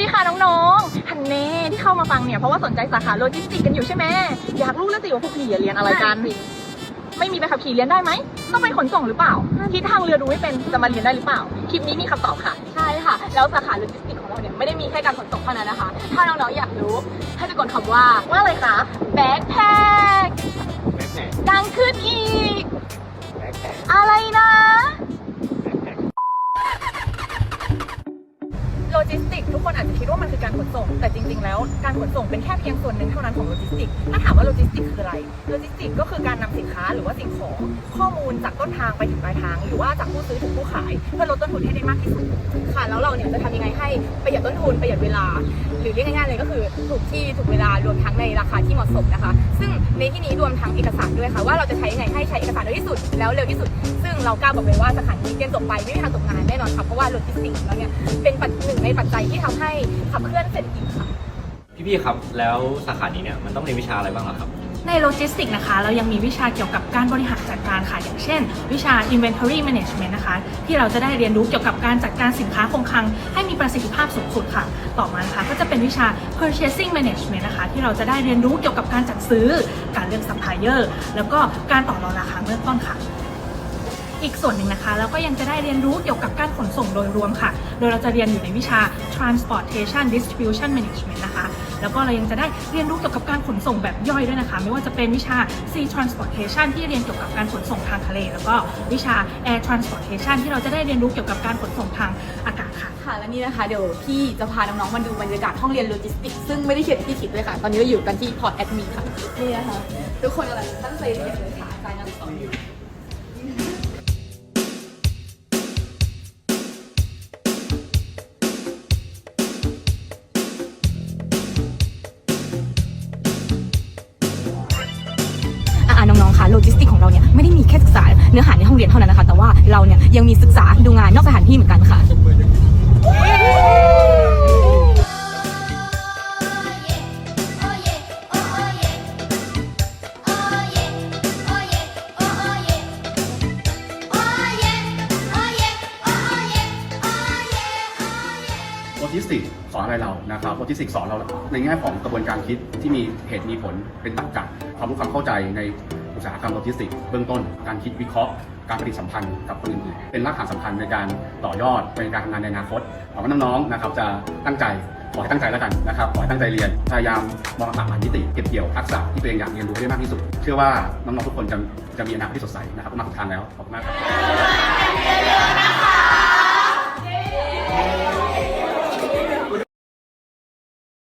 ดีค่ะน้องๆฮันเน่ที่เข้ามาฟังเนี่ยเพราะว่าสนใจสาขาโลจิสติกส์กันอยู่ใช่ไหมอยากรู้แล้วสิว่าพวกพี่เรียนอะไรกัน ไม่มีใบขับขี่เรียนได้ไหมต้องไปขนส่งหรือเปล่าคิดทางเรือดูไม่เป็นจะมาเรียนได้หรือเปล่า คลิปนี้มีคำตอบค่ะ ใช่ค่ะ แล้วสาขาโลจิสติกส์ของเราเนี่ยไม่ได้มีแค่การขนส่งเท่านั้นนะคะ ถ้าน้องๆอยากรู้ให้ไปกดคำว่าว่าอะไรคะแบ็คแพคดังขึ้นอีก อะไรนะ ลจิสติกส์ทุกคนอาจจะคิดว่ามันคือการขนส่ง แต่จริง ๆ แล้วการขนส่งเป็นแค่เพียงส่วนหนึ่งเท่านั้นของโลจิสติกส์ถ้าถามว่าโลจิสติกส์คืออะไร โลจิสติกส์ก็คือการนำสินค้าหรือว่าสิ่งของข้อมูลจากต้นทางไปถึงปลายทาง หรือว่าจากผู้ซื้อถึงผู้ขาย เพื่อลดต้นทุนให้ได้มากที่สุดค่ะแล้วเราเนี่ยจะทำยังไงให้ประหยัดต้นทุนประหยัดเวลา หรือเรียกง่ายๆเลยก็คือถูกที่ถูกเวลารวมทั้งในราคาที่เหมาะสมนะคะ ซึ่งในที่นี้รวมทั้งเอกสารด้วยค่ะว่าเราจะใช้ยังไงให้ใช้เอกสารเร็วที่สุดแล้วเร็วที่สุด ซึ่งเรากล้าบอกเลยว่าสาขานี้เรียนจบไปไม่มีทางตกงานแน่นอนค่ะเพราะว่าโลจิสติกแล้วเนี่ยเป็นปัจ ในปัจจัยที่ทำให้ขับเคลื่อนเศรษฐกิจค่ะ พี่ๆครับ แล้วสาขานี้เนี่ยมันต้องเรียนวิชาอะไรบ้างล่ะครับในโลจิสติกส์นะคะเรายังมีวิชาเกี่ยวกับการบริหารจัดการค่ะ อย่างเช่น วิชา inventory management นะคะ ที่เราจะได้เรียนรู้เกี่ยวกับการจัดการสินค้าคงคลัง ให้มีประสิทธิภาพสูงสุดค่ะ ต่อมานะคะก็จะเป็นวิชา purchasing management นะคะ ที่เราจะได้เรียนรู้เกี่ยวกับการจัดซื้อ การเลือก supplier แล้วก็การต่อรองราคาเบื้องต้นค่ะ อีกส่วนหนึ่งนะคะเราก็ยังจะได้เรียนรู้เกี่ยวกับการขนส่งโดยรวมค่ะ โดยเราจะเรียนอยู่ในวิชา transportation distribution management นะคะ แล้วก็เรายังจะได้เรียนรู้เกี่ยวกับการขนส่งแบบย่อยด้วยนะคะ ไม่ว่าจะเป็นวิชา sea transportation ที่เรียนเกี่ยวกับการขนส่งทางทะเล แล้วก็วิชา air transportation ที่เราจะได้เรียนรู้เกี่ยวกับการขนส่งทางอากาศค่ะค่ะและนี่นะคะเดี๋ยวพี่จะพาน้องๆมาดูบรรยากาศห้องเรียนโลจิสติกส์ซึ่งไม่ได้เขียนที่คิดด้วยค่ะ ตอนนี้เราอยู่กันที่พอร์ตแอดมินค่ะนี่นะคะทุกคนกำลังตั้งใจเรียนเลยค่ะอาจารย์ยังสอนอยู่ น้องๆคะโลจิสติกของเราเนี่ยไม่ได้มีแค่ศึกษาเนื้อหาในห้องเรียนเท่านั้นนะคะ แต่ว่าเราเนี่ยยังมีศึกษาดูงานนอกสถานที่เหมือนกันค่ะโลจิสติกสอนอะไรเรานะครับโลจิสติกส์สอนเราในแง่ของกระบวนการคิดที่มีเหตุมีผลเป็นตรรกะความรู้ความเข้าใจใน อุตสาหกรรมโลจิสติกส์เบื้องต้น การคิดวิเคราะห์ การปฏิสัมพันธ์กับคนอื่นเป็นรากฐานสำคัญในการต่อยอดในการทำงานในอนาคตหวังว่าน้องๆนะครับจะตั้งใจขอให้ตั้งใจแล้วกันนะครับขอให้ตั้งใจเรียนพยายามมองหลากหลายมิติเก็บเกี่ยวทักษะที่ตัวเองอยากเรียนรู้ให้ได้มากที่สุด เชื่อว่าน้องๆทุกคนจะจะมีอนาคตที่สดใสนะครับมาถูกทางแล้วขอบคุณมากครับ